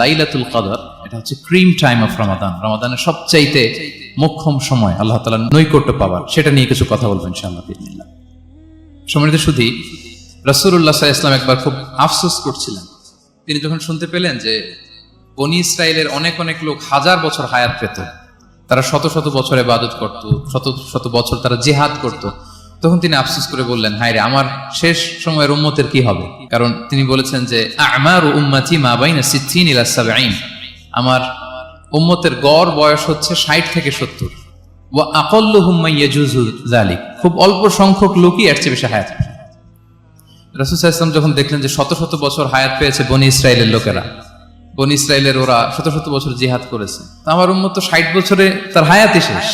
লাইলাতুল কদর, এটা হচ্ছে ক্রিম টাইম অফ রমাদান রমাদানের সবচাইতে মোক্ষম সময় আল্লাহ তালা নৈকট্য পাওয়ার, সেটা নিয়ে কিছু কথা বলবেন ইনশাআল্লাহ বিদিনিল্লাহ সম্মানিত শুধু রসুল্লাহ ইসলাম একবার খুব আফসোস করছিলেন। তিনি যখন শুনতে পেলেন যে বনি ইসরায়েলের অনেক অনেক লোক হাজার বছর হায়াত পেত, তারা শত শত বছর ইবাদত করত, শত শত বছর তারা জেহাদ করত তখন তিনি আফসোস করে বললেন হায় রে আমার শেষ সময়ের উম্মতের কি হবে? কারণ তিনি বলেছেন যে, আমার উম্মাতি মা বাইনা সিদ্দিন ইলা আইন আমার উম্মতের গড় বয়স হচ্ছে ষাট থেকে সত্তর। মা ইয়াজুজু যালিক। খুব অল্প সংখ্যক লোকই এর চেয়ে বেশি হায়াত আলাইহি ওয়াসাল্লাম যখন দেখলেন যে শত শত বছর হায়াত পেয়েছে বনি ইসরায়েলের লোকেরা, বনি ইসরায়েলের ওরা শত শত বছর জিহাদ করেছে আমার উম্মত ষাট বছরে তার হায়াতই শেষ।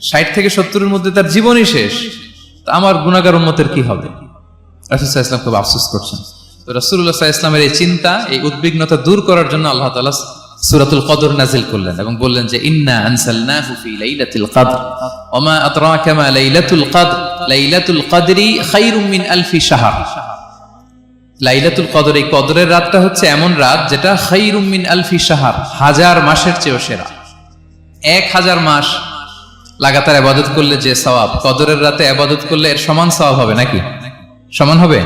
ষাট থেকে সত্তরের মধ্যে তার জীবনই শেষ। তা আমার গুণাগার উম্মতের কি হবে? রাসুল ইসলাম খুব আফসোস করছেন। তো রাসুল্লাহ ইসলামের এই চিন্তা, এই উদ্বিগ্নতা দূর করার জন্য আল্লাহ তাআলা সূরাতুল কদর নাজিল করলেন এবং বললেন যে, ইন্না আনসালনাহু ফি লাইলাতিল কদর ওমা আদরাকা মা লাইলাতুল কদর, লাইলাতুল কদরি খায়রুম মিন আলফি শাহর। লাইলাতুল কদর, এই কদরের রাতটা হচ্ছে এমন রাত যেটা খায়রুম মিন আলফি শাহর, হাজার মাসের চেয়েও সেরা। এক হাজার মাস লাগাতার আবাদত করলে যে সওয়াব, কদরের রাতে আবাদত করলে এর সমান সওয়াব হবে নাকি? সমান হবে?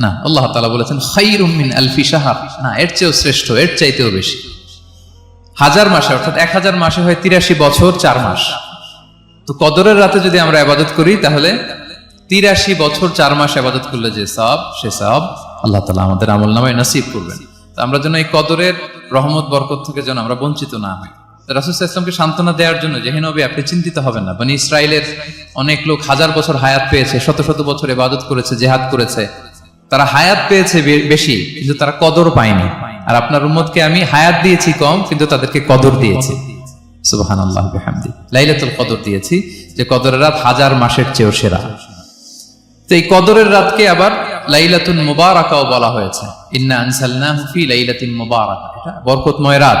না, আল্লাহ তাআলা বলেছেন মিন আলফি শাহর। না, এর চেয়েও শ্রেষ্ঠ, এর চাইতেও বেশি। হাজার মাসে, অর্থাৎ এক হাজার মাসে হয় তিরাশি বছর চার মাস। তো কদরের রাতে যদি আমরা আবাদত করি, তাহলে তিরাশি বছর চার মাস আবাদত করলে যে সব সে সব আল্লাহ তালা আমাদের আমল নামায় নসিব করবেন। তো আমরা যেন এই কদরের রহমত, বরকত থেকে যেন আমরা বঞ্চিত না হই। রাসুল সান্ত্বনা দেওয়ার জন্য, যে নবী, আপনি চিন্তিত হবেন না। মানে ইসরায়েলের অনেক লোক হাজার বছর হায়াত পেয়েছে, শত শত বছর ইবাদত করেছে, জেহাদ করেছে। তারা হায়াত পেয়েছে বেশি, কিন্তু তারা কদর পায়নি। আর আপনার উম্মতকে আমি হায়াত দিয়েছি কম, কিন্তু তাদেরকে কদর দিয়েছি। সুবহান আল্লাহ বিহামদি। লাইলাতুল কদর দিয়েছি, যে কদরের রাত হাজার মাসের চেয়েও সেরা। তো এই কদরের রাতকে আবার লাইলাতুন মুবারাকাও বলা হয়েছে। ইন্না আনসালনাহু ফি লাইলাতিন মুবারাকা। এটা বরকতময় রাত।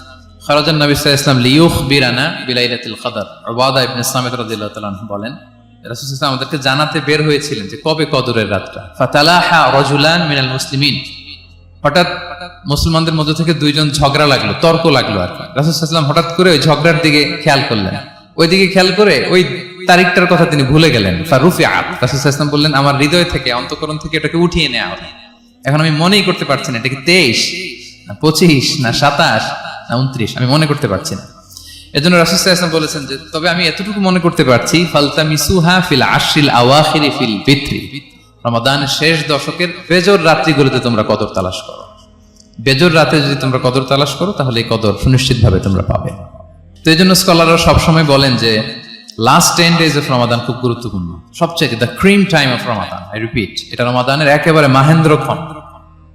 খরাজান নবী ইসলাম লিউখ বিরানা বিলাইলাতুল কদর। ওবাদা ইবনে সামিদ রাদিয়াল্লাহু তাআলা বলেন রাসূল ইসলাম আমাদেরকে জানাতে বের হয়েছিলেন যে কবে কদরের রাতটা? ফাতালাহা রাজুলান মিনাল মুসলিমিন। হঠাৎ মুসলমানদের মধ্যে থেকে দুইজন ঝগড়া লাগল, তর্ক লাগল আর কি। রাসুলাম হঠাৎ করে ওই ঝগড়ার দিকে খেয়াল করলেন। ওই দিকে খেয়াল করে ওই তারিখটার কথা তিনি ভুলে গেলেন। ফারুফি আপ রাসুলাম বললেন, আমার হৃদয় থেকে, অন্তকরণ থেকে এটাকে উঠিয়ে নেওয়া হবে। এখন আমি মনেই করতে পারছি না, এটা কি তেইশ, না পঁচিশ, না সাতাশ না, উনত্রিশ। আমি মনে করতে পারছি না। এজন্য রাসুলাম বলেছেন যে, তবে আমি এতটুকু মনে করতে পারছি ফালতা মিসুহা ফিল আশিল আওয়াখিরি ফিল বিত্রি। রমাদানের শেষ দশকের বেজর রাত্রিগুলোতে তোমরা কদর তালাশ করো। বেজর রাতে যদি তোমরা কদর তালাশ করো, তাহলে এই কদর সুনিশ্চিতভাবে তোমরা পাবে। তো এই জন্য স্কলাররা সবসময় বলেন যে last ten days of Ramadan খুব গুরুত্বপূর্ণ। সবচেয়ে the cream time of Ramadan I repeat এটা রমাদানের একেবারে মাহেন্দ্র ক্ষণ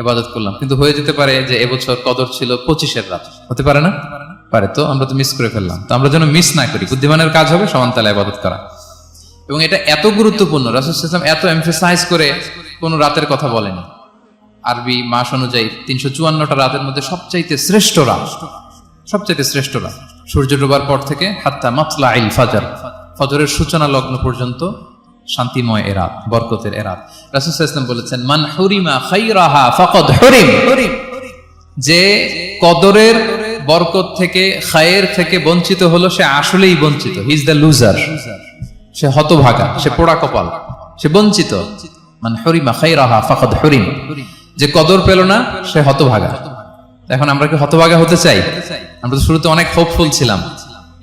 আবাদত করলাম। কিন্তু হয়ে যেতে পারে যে এবছর কদর ছিল পঁচিশের রাত। হতে পারে না? পারে তো, আমরা তো মিস করে ফেললাম। তো আমরা যেন মিস না করি। বুদ্ধিমানের কাজ হবে সমান তালে আবাদত করা। এবং এটা এত গুরুত্বপূর্ণ, রাসুল ইসলাম এত এমফেসাইজ করে কোন রাতের কথা বলেনি। আরবি মাস অনুযায়ী তিনশো চুয়ান্নটা রাতের মধ্যে সবচাইতে শ্রেষ্ঠ রাত। সবচাইতে শ্রেষ্ঠ রাত। সূর্য ডোবার পর থেকে হাত্তা মাতলা আইল ফাজার। ফজরের সূচনা লগ্ন পর্যন্ত শান্তিময় এ রাত বরকতের এ রাত রাসুল ইসলাম বলেছেন, মান হুরিমা খাইরাহা ফাকাদ হুরিম। যে কদরের বরকত থেকে, খায়ের থেকে বঞ্চিত হলো, সে আসলেই বঞ্চিত। হি ইজ দ্য লুজার সে হতভাগা, সে পোড়া কপাল, সে বঞ্চিত। মানে হরিমা খাইরাহা ফাকাদ হরিম। যে কদর পেল না, সে হতভাগা। এখন আমরা কি হতভাগা হতে চাই? আমরা তো শুরুতে অনেক হোপফুল ছিলাম।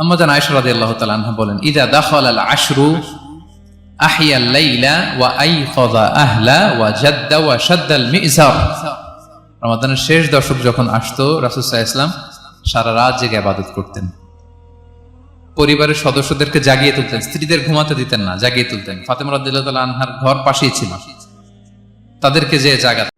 আম্মাজান বলেন, ইদা আল আশরু আহিয়া লাইলা ওয়া আহলা ওয়া ওয়া রমাদানের শেষ দশক যখন আসতো আলাইহি ইসলাম সারা রাত জেগে আবাদত করতেন। পরিবারের সদস্যদেরকে জাগিয়ে তুলতেন, স্ত্রীদের ঘুমাতে দিতেন না, জাগিয়ে তুলতেন। ফাতেমা রাদিয়াল্লাহু তাআলা আনহার ঘর পাশেই ছিল। তাদেরকে যে জাগাতেন